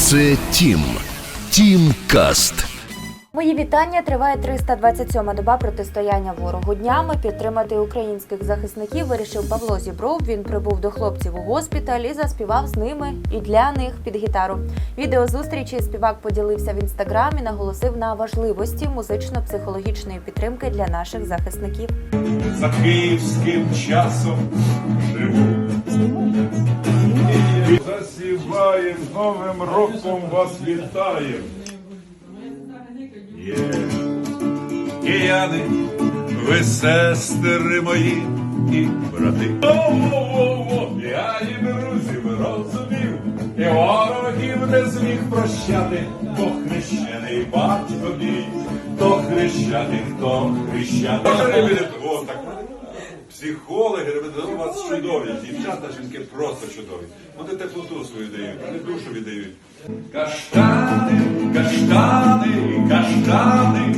Це Тім. Тім Каст. Мої вітання. Триває 327-ма доба протистояння ворогу. Днями підтримати українських захисників вирішив Павло Зібров. Він прибув до хлопців у госпіталь і заспівав з ними і для них під гітару. Відео зустрічі співак поділився в інстаграмі, наголосив на важливості музично-психологічної підтримки для наших захисників. за київським часом живу. Новим роком вас вітаєм. Є. Кияни, ви сестри мої і брати. Я і друзів розумів, і ворогів не зміг прощати, бо хрещений батько мій, то хрещаний, хто хрещаний. О, так. Психологи, ребята, у вас чудові, дівчата, жінки просто чудові. Вони теплоту свою дають, вони душу віддають. Каштани, каштани, каштани,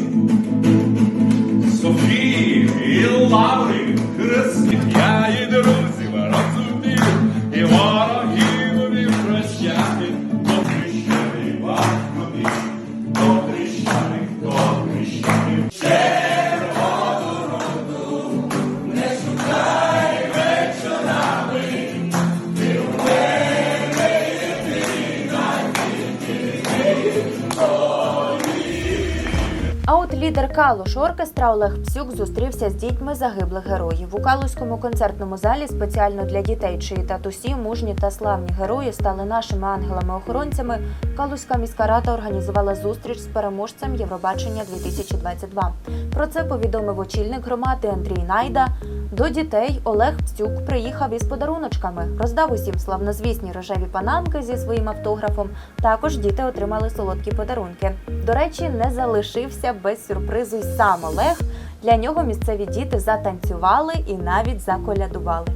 лідер Калуш оркестра Олег Псюк зустрівся з дітьми загиблих героїв. У Калузькому концертному залі спеціально для дітей, чиї татусі, мужні та славні герої стали нашими ангелами-охоронцями. Калуська міська рада організувала зустріч з переможцем Євробачення 2022. Про це повідомив очільник громади Андрій Найда. До дітей Олег Пцюк приїхав із подаруночками, роздав усім славнозвісні рожеві панамки зі своїм автографом. Також діти отримали солодкі подарунки. До речі, не залишився без сюрпризу й сам Олег. Для нього місцеві діти затанцювали і навіть заколядували.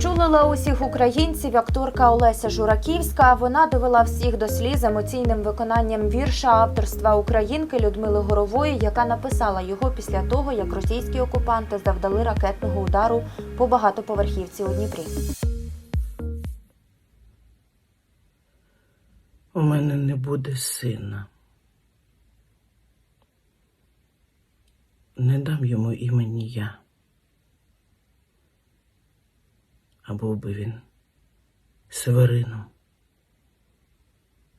Розчулила усіх українців акторка Олеся Жураківська. Вона довела всіх до сліз емоційним виконанням вірша авторства українки Людмили Горової, яка написала його після того, як російські окупанти завдали ракетного удару по багатоповерхівці у Дніпрі. У мене не буде сина. Не дам йому імені я. А був би він Северином.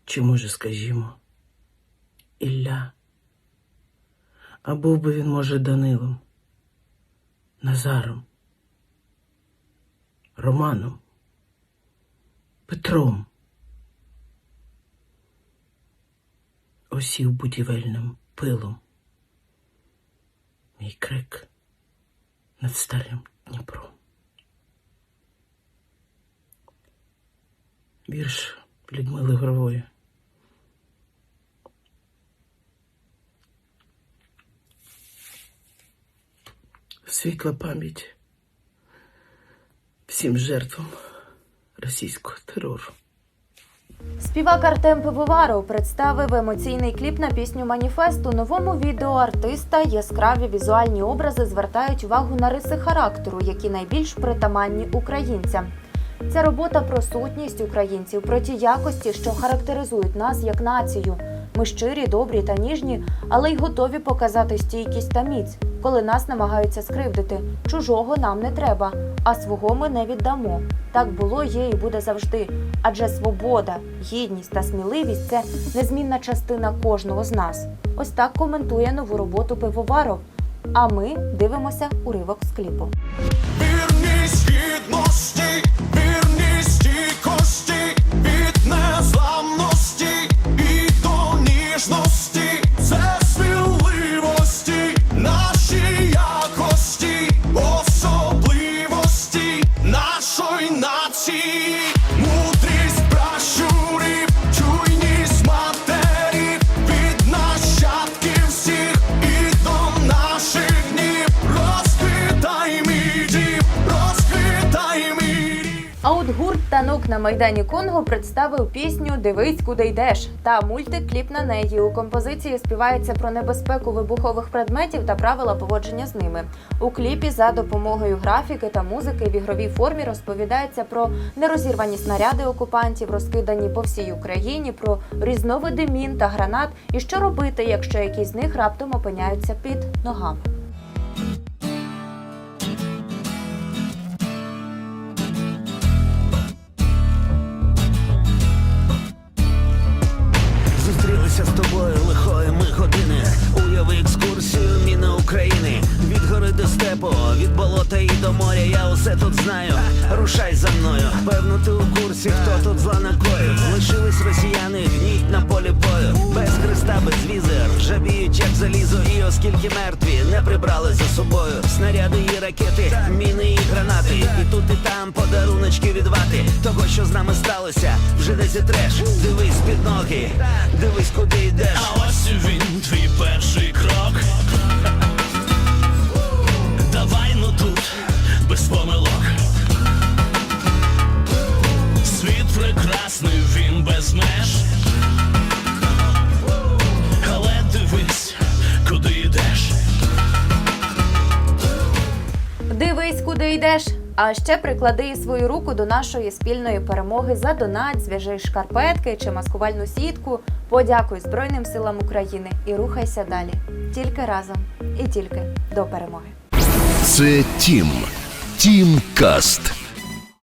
Чи, може, скажімо, Ілля. А був би він, може, Данилом, Назаром, Романом, Петром. осів будівельним пилом. Мій крик над старим Дніпром. Вірш Людмили Грової. Світла пам'ять всім жертвам російського терору. Співак Артем Пивоваров представив емоційний кліп на пісню Маніфест. У новому відео артиста яскраві візуальні образи звертають увагу на риси характеру, які найбільш притаманні українцям. Ця робота про сутність українців, про ті якості, що характеризують нас як націю. Ми щирі, добрі та ніжні, але й готові показати стійкість та міць, коли нас намагаються скривдити. Чужого нам не треба, а свого ми не віддамо. Так було, є і буде завжди. Адже свобода, гідність та сміливість це незмінна частина кожного з нас. Ось так коментує нову роботу пивоваров. А ми дивимося уривок з кліпу. Вірні на майдані Конго представив пісню Дивись, куди йдеш та мультик-кліп на неї. У композиції співається про небезпеку вибухових предметів та правила поводження з ними. У кліпі за допомогою графіки та музики в ігровій формі розповідається про нерозірвані снаряди окупантів, розкидані по всій Україні, про різновиди мін та гранат, і що робити, якщо якісь з них раптом опиняються під ногами. Болота і до моря. Я усе тут знаю. Рушай за мною. Певно, ти у курсі, хто тут зла накоїв. Лишились росіяни, гніть на полі бою. Без хреста, без візер, жабіють, як залізо. І оскільки мертві не прибрали за собою. Снаряди і ракети, міни і гранати. І тут, і там подаруночки від вати. Того, що з нами сталося, вже не зітреш. Дивись під ноги, дивись, куди йдеш. А ось він, твій перший Куди. А ще приклади свою руку до нашої спільної перемоги за донат, зв'яжи шкарпетки чи маскувальну сітку. Подякуй Збройним силам України і рухайся далі. Тільки разом і тільки до перемоги. Це Тім. Тім Каст.